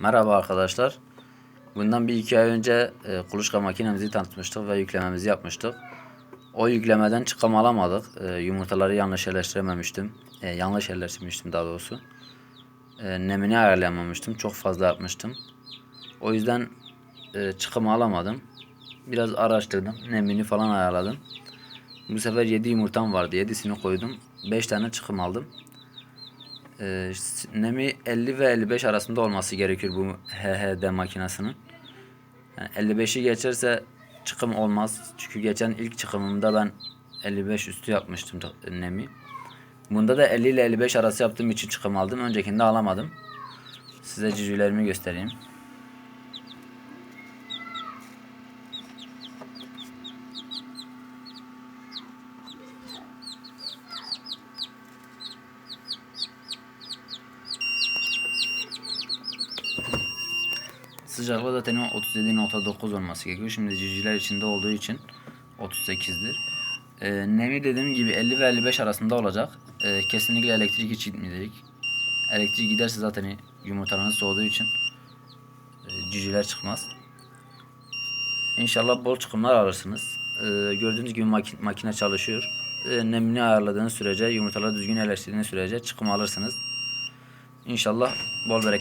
Merhaba arkadaşlar. Bundan bir iki ay önce e, kuluçka makinemizi tanıtmıştık ve yüklememizi yapmıştık. O yüklemeden çıkam alamadık. E, yumurtaları yanlış yerleştirememiştim. E, yanlış yerleştirmiştim daha doğrusu. E, nemini ayarlayamamıştım. Çok fazla yapmıştım. O yüzden e, çıkımı alamadım. Biraz araştırdım. Nemini falan ayarladım. Bu sefer 7 yumurtam vardı. 7'sini koydum. 5 tane çıkım aldım. S- nemi 50 ve 55 arasında olması gerekiyor bu HHD makinesinin. Yani 55'i geçerse çıkım olmaz. Çünkü geçen ilk çıkımımda ben 55 üstü yapmıştım nemi. Bunda da 50 ile 55 arası yaptığım için çıkım aldım. Öncekinde alamadım. Size cücülerimi göstereyim. Sıcaklığı zaten 37.9 olması gerekiyor. Şimdi cücüler içinde olduğu için 38'dir. Ee, nemi dediğim gibi 50 ve 55 arasında olacak. Ee, kesinlikle elektrik hiç gitmeyecek. Elektrik giderse zaten yumurtalarınız soğuduğu için e, cücüler çıkmaz. İnşallah bol çıkımlar alırsınız. Ee, gördüğünüz gibi maki- makine çalışıyor. Ee, nemini ayarladığınız sürece, yumurtaları düzgün yerleştirdiğiniz sürece çıkım alırsınız. İnşallah bol bereket.